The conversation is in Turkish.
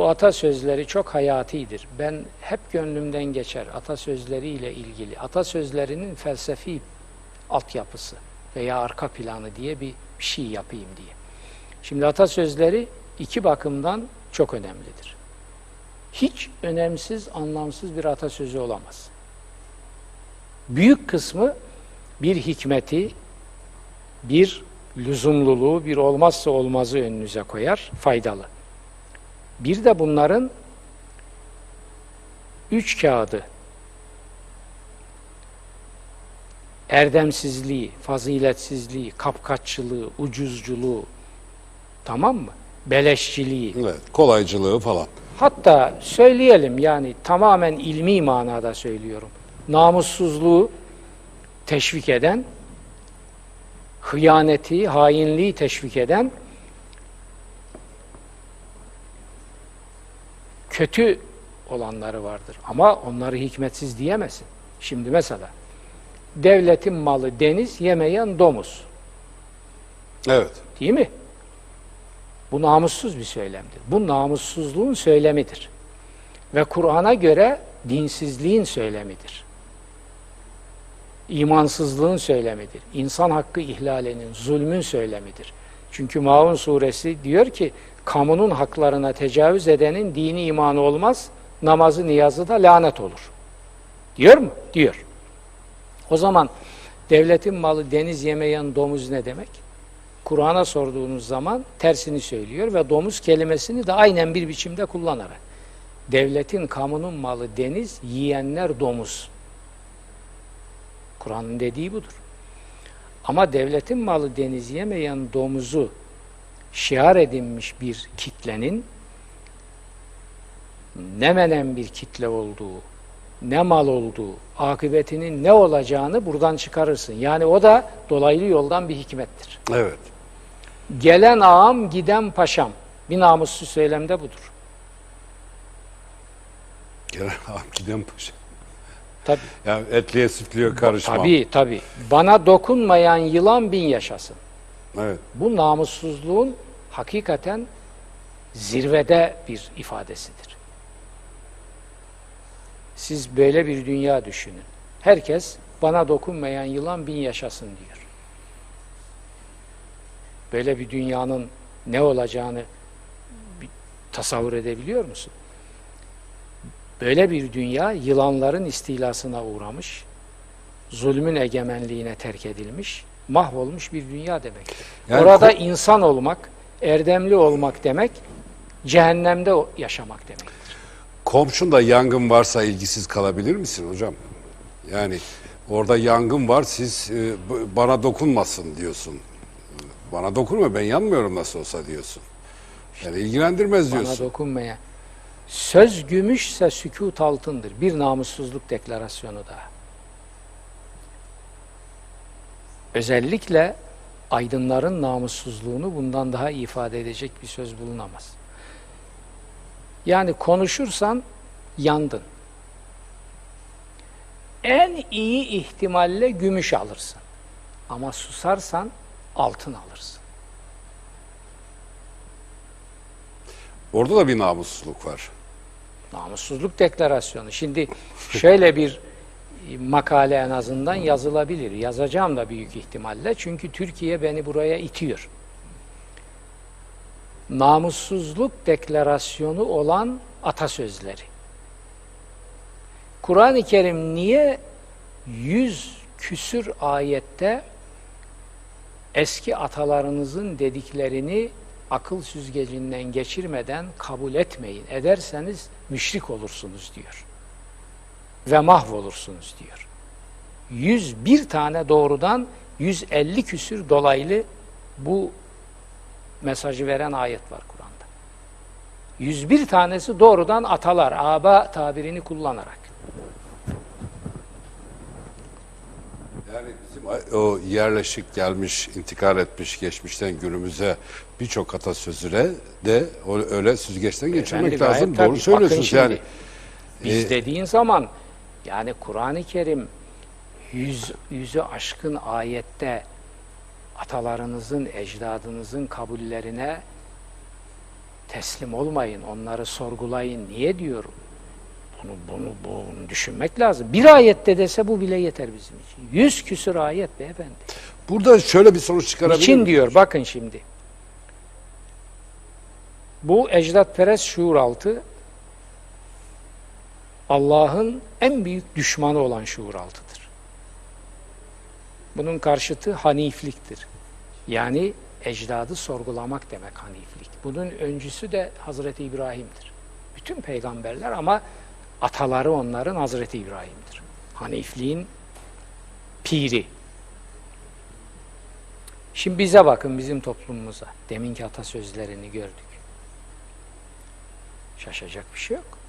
Bu atasözleri çok hayatidir. Ben hep gönlümden geçer atasözleriyle ilgili. Atasözlerinin felsefi altyapısı veya arka planı diye bir, şey yapayım diye. Şimdi atasözleri iki bakımdan çok önemlidir. Hiç önemsiz, anlamsız bir atasözü olamaz. Büyük kısmı bir hikmeti, bir lüzumluluğu, bir olmazsa olmazı önünüze koyar, faydalı. Bir de bunların üç kağıdı, erdemsizliği, faziletsizliği, kapkaççılığı, ucuzculuğu, tamam mı? Beleşçiliği, Evet, kolaycılığı falan. Hatta söyleyelim yani tamamen ilmi manada söylüyorum. Namussuzluğu teşvik eden, hıyaneti, hainliği teşvik eden kötü olanları vardır. Ama onları hikmetsiz diyemezsin. Şimdi mesela devletin malı deniz yemeyen domuz. Evet. Değil mi? Bu namussuz bir söylemdir. Bu namussuzluğun söylemidir. Ve Kur'an'a göre dinsizliğin söylemidir. İmansızlığın söylemidir. İnsan hakkı ihlalinin, zulmün söylemidir. Çünkü Maun suresi diyor ki, kamunun haklarına tecavüz edenin dini imanı olmaz, namazı niyazı da lanet olur. Diyor mu? Diyor. O zaman devletin malı deniz yemeyen domuz ne demek? Kur'an'a sorduğunuz zaman tersini söylüyor ve domuz kelimesini de aynen bir biçimde kullanarak. Devletin, kamunun malı deniz, yiyenler domuz. Kur'an'ın dediği budur. Ama devletin malı deniz yemeyen domuzu şiar edinmiş bir kitlenin ne menen bir kitle olduğu, ne mal olduğu, akıbetinin ne olacağını buradan çıkarırsın. Yani o da dolaylı yoldan bir hikmettir. Evet. Gelen ağam giden paşam. Bir namussuz söylemde budur. Gelen ağam giden paşa. Tabii. Yani etliye sütlüye karışmam. Tabii tabii. Bana dokunmayan yılan bin yaşasın. Evet. Bu namussuzluğun hakikaten zirvede bir ifadesidir. Siz böyle bir dünya düşünün. Herkes bana dokunmayan yılan bin yaşasın diyor. Böyle bir dünyanın ne olacağını tasavvur edebiliyor musun? Böyle bir dünya yılanların istilasına uğramış, zulmün egemenliğine terk edilmiş, mahvolmuş bir dünya demektir. Yani Orada insan olmak, erdemli olmak demek, cehennemde yaşamak demektir. Komşunda yangın varsa ilgisiz kalabilir misin hocam? Yani orada yangın var siz e, bana dokunmasın diyorsun. Bana dokunma ben yanmıyorum nasıl olsa diyorsun. Yani ilgilendirmez Bana diyorsun. dokunmaya. Söz gümüşse sükut altındır. Bir namussuzluk deklarasyonu daha. Özellikle aydınların namussuzluğunu bundan daha iyi ifade edecek bir söz bulunamaz. Yani konuşursan yandın. En iyi ihtimalle gümüş alırsın. Ama susarsan altın alırsın. Orada da bir namussuzluk var. Namussuzluk deklarasyonu. Şimdi şöyle bir makale en azından yazılabilir. Yazacağım da büyük ihtimalle. Çünkü Türkiye beni buraya itiyor. Namussuzluk deklarasyonu olan atasözleri. Kur'an-ı Kerim niye yüz küsür ayette eski atalarınızın dediklerini akıl süzgecinden geçirmeden kabul etmeyin. Ederseniz müşrik olursunuz diyor. Ve mahvolursunuz diyor. 101 tane doğrudan 150 küsür dolaylı bu mesajı veren ayet var Kur'an'da. 101 tanesi doğrudan atalar, aba tabirini kullanarak. Yani bizim o yerleşik gelmiş, intikal etmiş geçmişten günümüze birçok atasözüne de öyle süzgeçten geçirmek Efendi, lazım. Doğru tabii. söylüyorsunuz Bakın yani. şimdi, Biz e, dediğin zaman yani Kur'an-ı Kerim yüz, yüzü aşkın ayette atalarınızın, ecdadınızın kabullerine teslim olmayın, onları sorgulayın. Niye diyorum? Bunu, bunu, bunu düşünmek lazım. Bir ayette dese bu bile yeter bizim için. Yüz küsur ayet beyefendi. Burada şöyle bir sonuç çıkarabilir İçin miyim? diyor bakın şimdi. Bu ecdatperest şuur altı Allah'ın en büyük düşmanı olan şuur altıdır. Bunun karşıtı hanifliktir. Yani ecdadı sorgulamak demek haniflik. Bunun öncüsü de Hazreti İbrahim'dir. Bütün peygamberler ama ataları onların Hazreti İbrahim'dir. Hanifliğin piri. Şimdi bize bakın bizim toplumumuza. Deminki atasözlerini gördük. Şaşacak bir şey yok.